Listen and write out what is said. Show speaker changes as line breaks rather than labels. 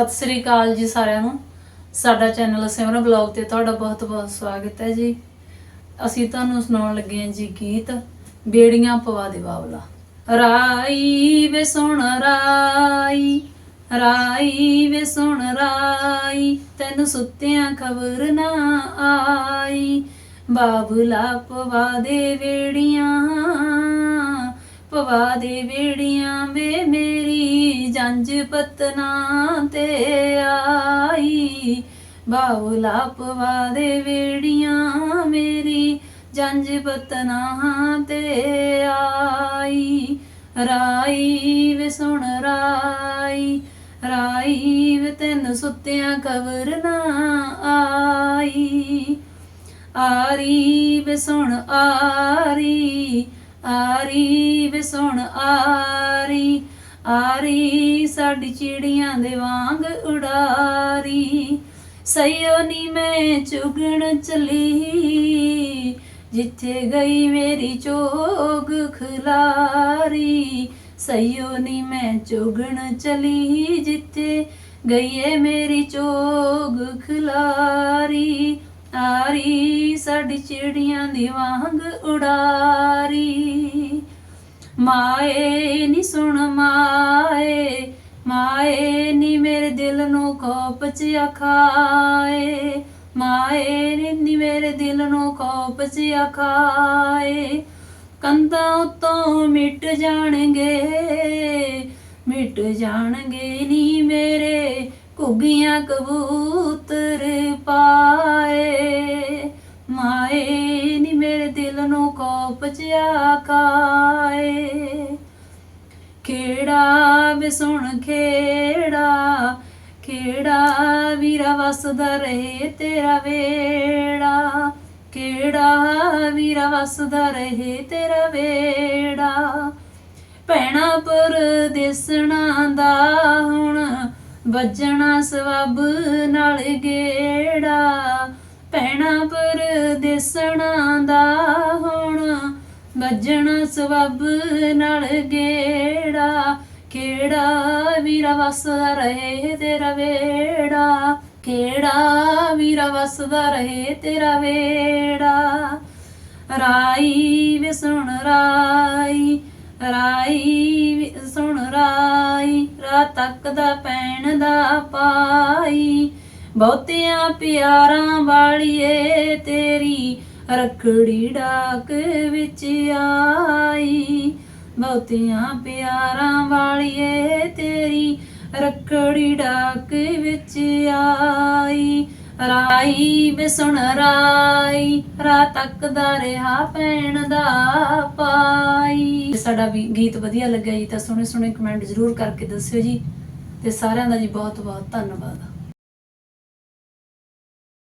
ਸਤਿ ਸ੍ਰੀ ਅਕਾਲ ਜੀ ਸਾਰਿਆਂ ਨੂੰ। ਸਾਡਾ ਚੈਨਲ ਸਿਮਰਨ ਬਲੌਗ ਤੇ ਤੁਹਾਡਾ ਬਹੁਤ-ਬਹੁਤ ਸਵਾਗਤ ਹੈ ਜੀ। ਅਸੀਂ ਤੁਹਾਨੂੰ ਸੁਣਾਉਣ ਲੱਗੇ ਹਾਂ ਜੀ ਗੀਤ, ਬੇੜੀਆਂ ਪਵਾ ਦੇ ਬਾਬਲਾ ਰਾਈ ਵੇ ਸੁਣ ਰਾਈ ਰਾਈ ਵੇ ਸੁਣ ਰਾਈ, ਤੈਨੂੰ ਸੁੱਤਿਆਂ ਖਬਰ ਨਾ ਆਈ। ਬਾਬਲਾ ਪਵਾ ਦੇ ਵੇੜੀਆਂ ਪਵਾ ਦੇ ਵੇੜੀਆਂ ਵੇ ਮੇਰੀ ਜੰਜ ਪਤਨਾ ਤੇ ਆਈ। ਬਾਉਲਾ ਪਵਾ ਦੇ ਵੇੜੀਆਂ ਮੇਰੀ ਜੰਜ ਪਤਨਾ ਤੇ ਆਈ। ਰਾਈ ਵੇ ਸੁਣ ਰਾਈ ਰਾਈ ਵੇ ਤੈਨੂੰ ਸੁੱਤਿਆਂ ਖਬਰ ਨਾ ਆਈ। ਆਰੀ ਵੇ ਸੁਣ ਆਰੀ ਆਰੀ ਵੇ ਸੁਣ ਆਰੀ ਆਰੀ ਸਾਡੀ ਚਿੜੀਆਂ ਦੇ ਵਾਂਗ ਉਡਾਰੀ। ਸਈਓ ਨੀ ਮੈਂ ਚੁਗਣ ਚਲੀ, ਜਿੱਥੇ ਗਈ ਮੇਰੀ ਚੋਗ ਖਲਾਰੀ। ਸਈਓ ਨੀ ਮੈਂ ਚੁਗਣ ਚਲੀ, ਜਿੱਥੇ ਗਈ ਏ ਮੇਰੀ ਚੋਗ ਖਲਾਰੀ। ਆਰੀ ਸਾਡੀ ਚਿੜੀਆਂ ਦੀ ਵਾਂਗ ਉਡਾਰੀ। ਮਾਏ ਨੀ ਸੁਣ ਮਾਏ ਮਾਏ ਨੀ ਮੇਰੇ ਦਿਲ ਨੂੰ ਖੋਪ ਚ ਅਖਾਏ। ਮਾਏ ਨੀ- ਨੀ ਮੇਰੇ ਦਿਲ ਨੂੰ ਖੋਪ ਚ ਆਖਾਏ ਕੰਧਾਂ ਉਤੋਂ ਮਿਟ ਜਾਣਗੇ ਮਿਟ ਜਾਣਗੇ ਨੀ ਮੇਰੇ ਘੁੱਗੀਆਂ ਕਬੂਤ ਕੋਪ ਚ ਆਕਾਏ ਖੇੜਾ ਸੁਣ ਖੇੜਾ, ਕਿਹੜਾ ਵੀਰਾ ਵਸਦਾ ਰਹੇ ਤੇਰਾ ਵੇੜਾ। ਕਿਹੜਾ ਵੀਰਾ ਵਸਦਾ ਰਹੇ ਤੇਰਾ ਵੇੜਾ। ਭੈਣਾ ਪਰਦੇਸਣਾ ਦਾ ਹੁਣ ਵੱਜਣਾ ਸਵਬ ਨਾਲ ਗੇੜਾ। ਭੈਣਾ ਪਰਦੇਸਣਾ ਦਾ ਹੁਣ ਵੱਜਣਾ ਸਵਬ ਨਾਲ ਗੇੜਾ, ਕਿਹੜਾ ਵੀਰਾ ਵਸਦਾ ਰਹੇ ਤੇਰਾ ਵੇੜਾ, ਕਿਹੜਾ ਵੀਰਾ ਵਸਦਾ ਰਹੇ ਤੇਰਾ ਵੇੜਾ। ਰਾਈ ਵੇ ਸੁਣ ਰਾਈ ਰਾਈ ਵੇ ਸੁਣ ਰਾਈ ਰਾਤ ਤੱਕ ਦਾ ਪੈਣ ਦਾ ਪਾਈ। ਬਹੁਤਿਆਂ ਪਿਆਰਾਂ ਵਾਲੀਏ ਤੇਰੀ ਰਖੜੀ ਡਾਕ ਵਿੱਚ ਆਈ। ਬਹੁਤਿਆਂ ਪਿਆਰਾਂ ਵਾਲੀਏ ਤੇਰੀ ਰਖੜੀ ਡਾਕ ਵਿੱਚ ਆਈ। ਰਾਈ ਵੇ ਸੁਣ ਰਾਈ ਰਾਤ ਤੱਕ ਦਾ ਰਿਹਾ ਪੈਣ ਦਾ ਪਾਈ। ਸਾਡਾ ਵੀ ਗੀਤ ਵਧੀਆ ਲੱਗਿਆ ਜੀ, ਤਾਂ ਸੋਹਣੇ ਸੋਹਣੇ ਕਮੈਂਟ ਜ਼ਰੂਰ ਕਰਕੇ ਦੱਸਿਓ ਜੀ। ਤੇ ਸਾਰਿਆਂ ਦਾ ਜੀ ਬਹੁਤ ਬਹੁਤ ਧੰਨਵਾਦ।